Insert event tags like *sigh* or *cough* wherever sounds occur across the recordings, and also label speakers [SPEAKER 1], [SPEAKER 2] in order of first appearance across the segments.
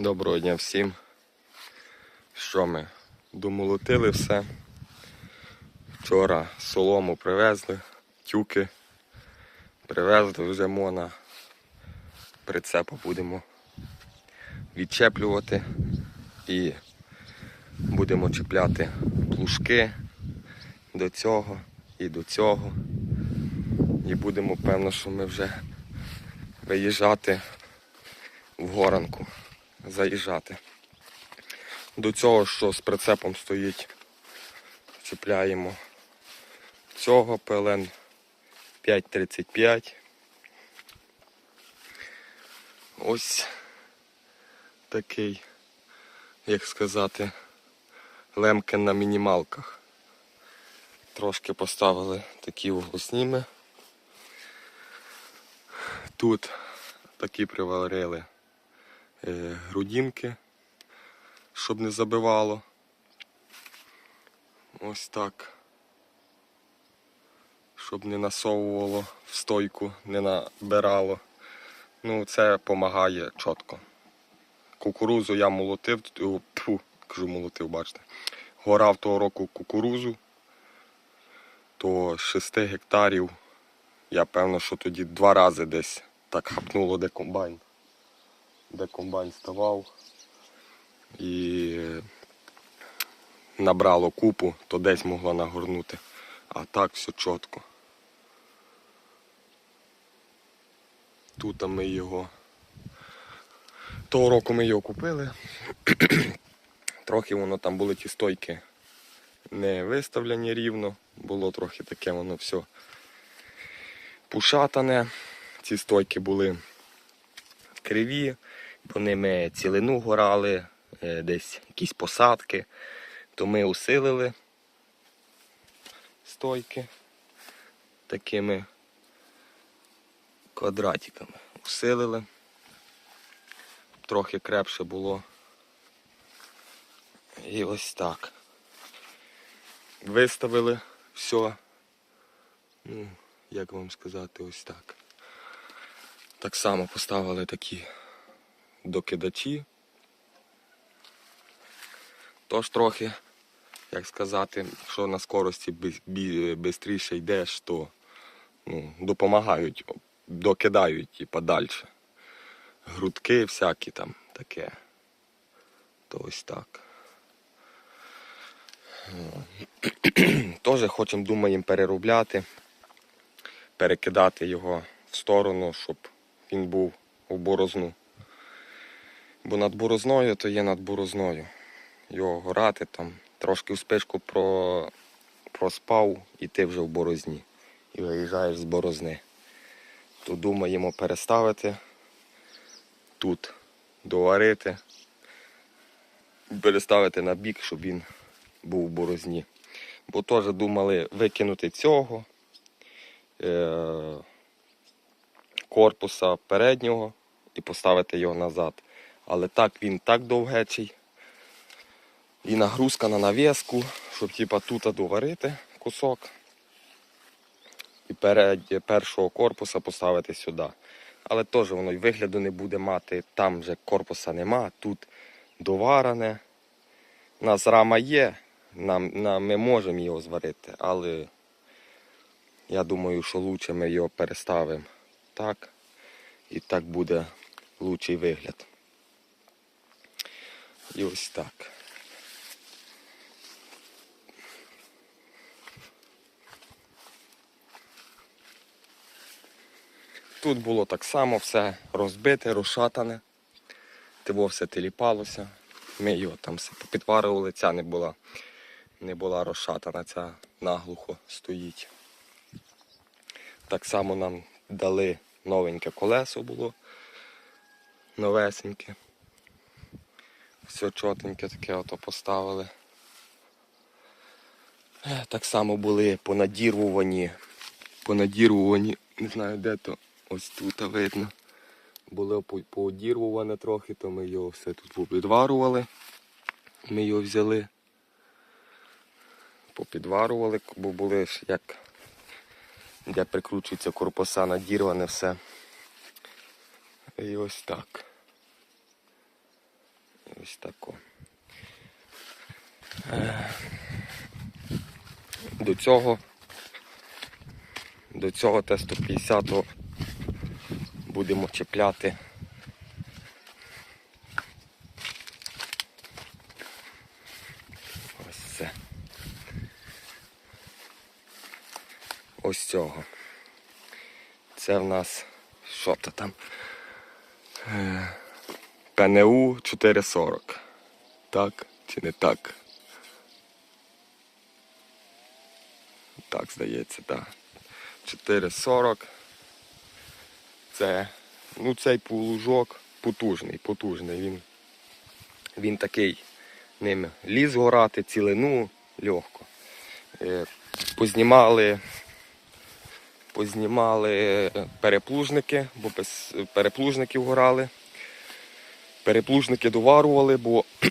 [SPEAKER 1] Доброго дня всім. Що ми? Домолотили все. Вчора солому привезли, тюки привезли, вже мона прицепа будемо відчеплювати і будемо чіпляти плужки до цього і до цього. І будемо певно, що ми вже виїжджати в горанку, заїжджати. До цього, що з прицепом стоїть, чіпляємо цього ПЛН 535. Ось такий, як сказати, лемкен на мінімалках. Трошки поставили такі вуглосніми. Тут такі приварили грудинки, щоб не забивало. Ось так. Щоб не насовувало в стойку, не набирало. Ну, це допомагає чітко. Кукурузу я молотив, о, пфу, кажу молотив, бачите. Горав того року кукурузу, то з 6 гектарів я певно, що тоді два рази десь так хапнуло, де комбайн. Де комбайн ставав і набрало купу, то десь могло нагорнути. А так все чітко. Тут ми його. Того року ми його купили. *clears throat* трохи воно там були ті стойки не виставлені рівно, було трохи таке воно все пушатане. Ці стойки були криві, по ними цілину горали, е, десь якісь посадки, то ми усилили стойки такими квадратиками. Усилили. Трохи крепше було. І ось так. Виставили все. Ну, як вам сказати, ось так. Так само поставили такі докидачі. Тож трохи, як сказати, якщо на скорості швидше йдеш, то ну, допомагають, докидають і подальше. Грудки всякі там таке. То ось так. Теж хочемо, думаємо, переробляти, перекидати його в сторону, щоб він був у борозну. Бо над борозною то є над борозною. Його горати там, трошки в спишку про... проспав і ти вже в борозні. І виїжджаєш з борозни. То думаємо переставити тут, доварити, переставити на бік, щоб він був в борозні. Бо теж думали викинути цього. Е корпуса переднього і поставити його назад. Але так він так довгечий. І нагрузка на нав'язку, щоб типа, тут доварити кусок. І перед першого корпуса поставити сюди. Але теж воно й вигляду не буде мати. Там вже корпуса нема, тут доварене. У нас рама є, нам, нам, ми можемо його зварити, але я думаю, що краще ми його переставимо так. І так буде лучший вигляд. І ось так. Тут було так само все розбите, розшатане, тиво все теліпалося. Ми його там все попідварювали, ця не була, не була розшатана, ця наглухо стоїть. Так само нам дали новеньке колесо було, новесеньке. Все чотеньке таке ото поставили. Е, Так само були понадірвувані, понадірвувані, не знаю де то, ось тут видно. Було поодірвуване трохи, то ми його все тут попідварували. Ми його взяли, попідварували, бо були ж як де прикручується корпуса надірване все. І ось так. Ось тако. Е, До цього до цього Т-150 будемо чіпляти ось це. Ось цього. Це в нас що то там? ПНУ 440. Так чи не так? Так, здається, так. 440. Це, ну цей полужок потужний, потужний. Він, він такий ним ліз горати, цілину легко. Е, Познімали, познімали переплужники, бо без переплужників горали. Переплужники доварували, бо *clears throat*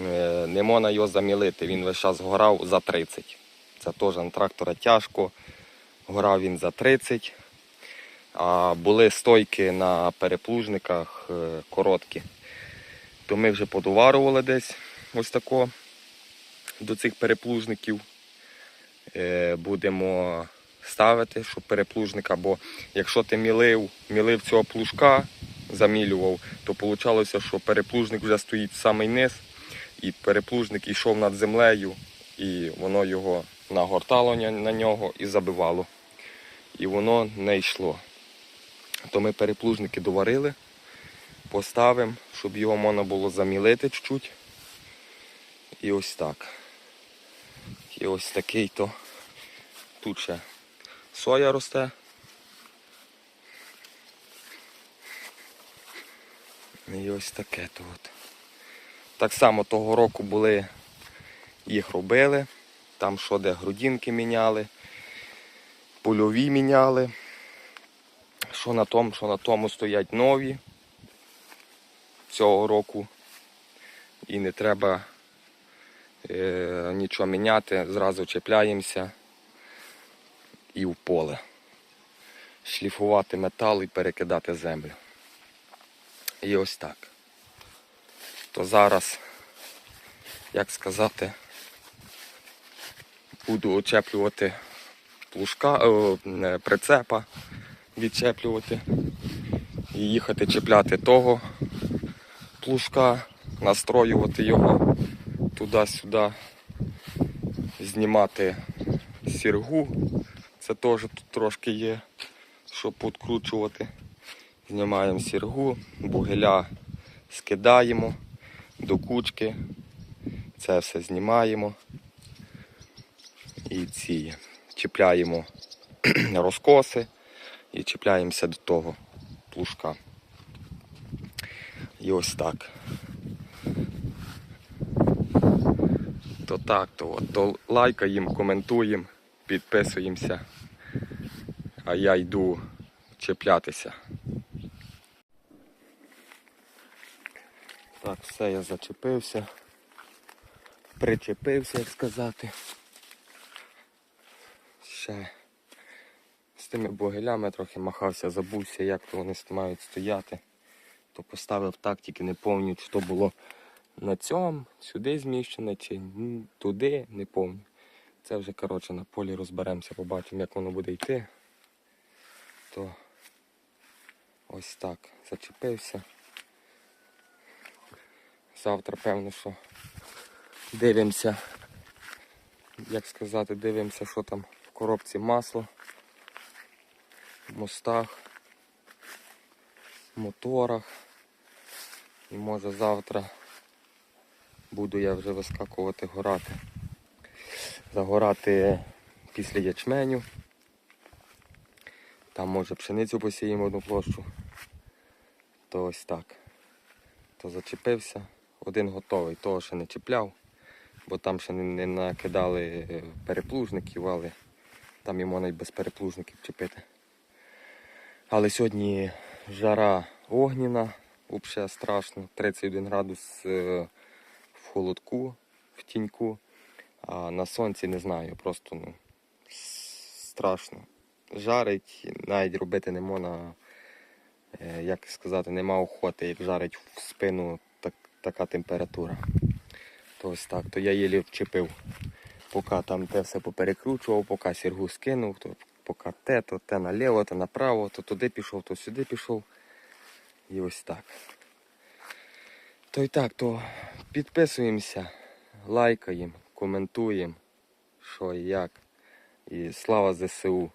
[SPEAKER 1] е, не можна його замілити. Він весь час горав за 30. Це теж на трактора тяжко. Горав він за 30. А були стойки на переплужниках е, короткі. То ми вже подоварували десь ось тако до цих переплужників. Е, Будемо ставити, щоб переплужника, бо якщо ти мілив, мілив цього плужка, замілював, то вийшло, що переплужник вже стоїть самий низ, і переплужник йшов над землею, і воно його нагортало на нього і забивало. І воно не йшло. То ми переплужники доварили, поставимо, щоб його можна було замілити чуть-чуть. І ось так. І ось такий то. Тут ще соя росте. І ось таке то от. Так само того року були, їх робили. Там що де грудинки міняли, польові міняли. Що на тому, що на тому стоять нові цього року. І не треба е, нічого міняти, зразу чіпляємося і в поле. Шліфувати метал і перекидати землю. І ось так. То зараз, як сказати, буду очеплювати плужка, о, прицепа, відчеплювати і їхати чіпляти того плужка, настроювати його туди-сюди, знімати сіргу. Це теж тут трошки є, щоб підкручувати. Знімаємо сіргу, бугеля скидаємо до кучки. Це все знімаємо. І ці чіпляємо *clears throat* розкоси і чіпляємося до того плужка. І ось так. То так, то, от, то лайкаємо, коментуємо, підписуємося. А я йду чіплятися. Так, все, я зачепився. Причепився, як сказати. Ще з тими богелями трохи махався, забувся, як то вони мають стояти. То поставив так, тільки не пам'ятаю, то було на цьому, сюди зміщене, чи туди, не пам'ятаю. Це вже коротше на полі розберемося, побачимо, як воно буде йти. То ось так зачепився. Завтра, певно, що дивимося, як сказати, дивимося, що там в коробці масло, в мостах, в моторах. І може завтра буду я вже вискакувати горати. Загорати після ячменю. Там може пшеницю посіємо одну площу. То ось так. То зачепився. Один готовий, того ще не чіпляв, бо там ще не, накидали е, переплужників, але там йому навіть без переплужників чіпити. Але сьогодні жара огніна, взагалі страшно. 31 градус е, в холодку, в тіньку. А на сонці не знаю, просто ну, страшно. Жарить, навіть робити не можна, е, як сказати, нема охоти, як жарить в спину така температура. То ось так, то я їлі вчепив. Поки там те все поперекручував, поки сіргу скинув, то поки те, то те наліво, то направо, то туди пішов, то сюди пішов. І ось так. То й так, то підписуємося, лайкаємо, коментуємо, що і як. І слава ЗСУ.